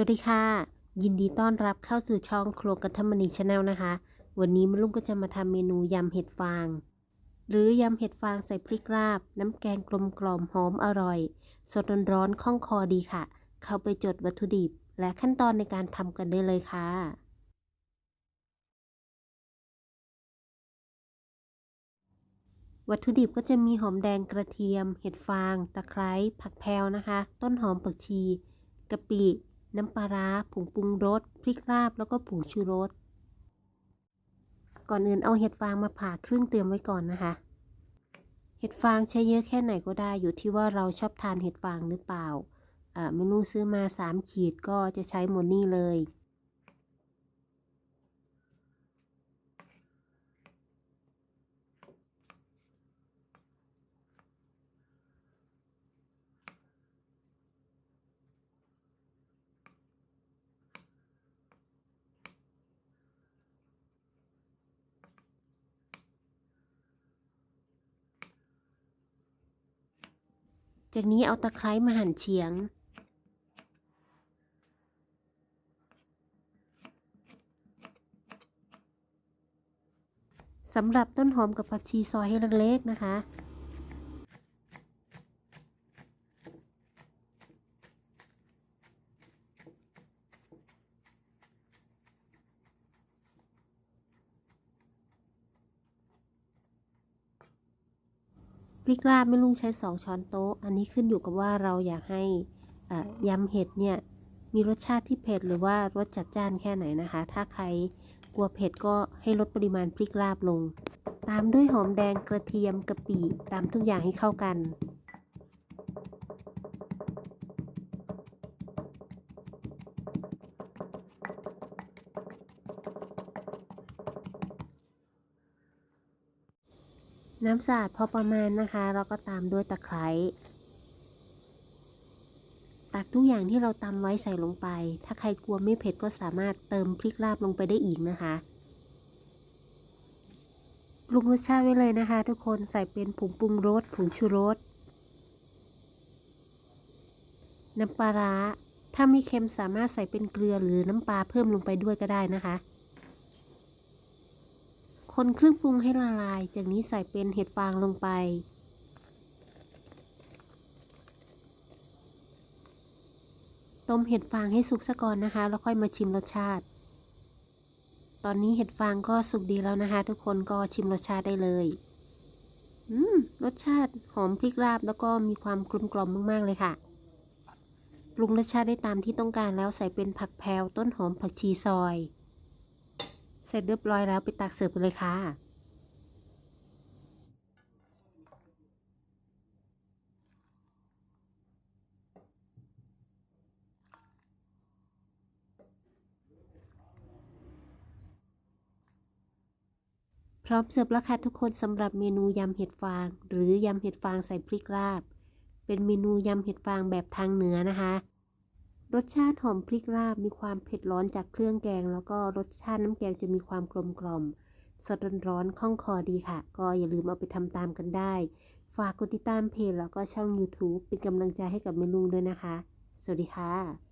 วัสดีค่ะ ยินดีต้อนรับเข้าสู่ช่องครัวกัทมณีชาแนลนะคะ วันนี้มะลุงก็จะมาทำเมนูยำเห็ดฟาง หรือยำเห็ดฟางใส่พริกลาบ น้ำแกงกลมกล่อมหอมอร่อย สดร้อนๆคล่องคอดีค่ะ เข้าไปจดวัตถุดิบ และขั้นตอนในการทำกันได้เลยค่ะวัตถุดิบก็จะมีหอมแดงกระเทียม เห็ดฟาง ตะไคร้ ผักแพรวนะคะ ต้นหอมผักชี กะปิ น้ำปลาร้าผงปรุงรสพริกลาบแล้วก็ผงชูรส ก่อนอื่นเอาเห็ดฟางมาผ่าครึ่งเตรียมไว้ก่อนนะคะ เห็ดฟางใช้เยอะแค่ไหนก็ได้อยู่ที่ว่าเราชอบทานเห็ดฟางหรือเปล่าอ่าเมนูซื้อมา 3 ขีดก็จะใช้หมดนี่เลย จากนี้เอาตะไคร้มาหั่นเฉียง สำหรับต้นหอมกับผักชีซอยให้เล็กๆนะคะ พริกลาบไม่ลุงใช้ 2 ช้อนโต๊ะ อันนี้ขึ้นอยู่กับว่าเราอยากให้ยำเห็ดเนี่ยมีรสชาติที่เผ็ดหรือว่ารสจัดจ้านแค่ไหนนะคะ ถ้าใครกลัวเผ็ดก็ให้ลดปริมาณพริกลาบลง ตามด้วยหอมแดงกระเทียมกะปิตามทุกอย่างให้เข้ากัน น้ำสะอาดพอประมาณนะคะ เราก็ตามด้วยตะไคร้ตักทุกอย่างที่เราตำไว้ใส่ลงไป ถ้าใครกลัวไม่เผ็ดก็สามารถเติมพริกลาบลงไปได้อีกนะคะปรุงรสชาติไว้เลยนะคะ ทุกคนใส่เป็นผงปรุงรสผงชูรสน้ำปลาร้าถ้าไม่เค็มสามารถใส่เป็นเกลือหรือน้ำปลาเพิ่มลงไปด้วยก็ได้นะคะ คนเครื่องปรุงให้ละลาย จากนี้ใส่เป็นเห็ดฟางลงไป ต้มเห็ดฟางให้สุกซะก่อนนะคะ แล้วค่อยมาชิมรสชาติ ตอนนี้เห็ดฟางก็สุกดีแล้วนะคะ ทุกคนก็ชิมรสชาติได้เลย อืม รสชาติหอมพริกลาบแล้วก็มีความกลมกล่อมมาก ๆ เลยค่ะ ปรุงรสชาติได้ตามที่ต้องการแล้วใส่เป็นผักแพรวต้นหอมผักชีซอย เสร็จเรียบร้อยแล้วไปตักเสิร์ฟกันเลยค่ะพร้อมเสิร์ฟแล้วค่ะทุกคนสำหรับเมนูยำเห็ดฟาง หรือยำเห็ดฟางใส่พริกลาบ เป็นเมนูยำเห็ดฟางแบบทางเหนือนะคะ รสชาติหอมพริกลาบมีความเผ็ดร้อนจากเครื่องแกง แล้วก็รสชาติน้ำแกงจะมีความกลมกล่อมสดร้อนๆคล่องคอดีค่ะ ก็อย่าลืมเอาไปทำตามกันได้ ฝากกดติดตามเพจแล้วก็ช่อง YouTube เป็นกำลังใจให้กับเมลุงด้วยนะคะ สวัสดีค่ะ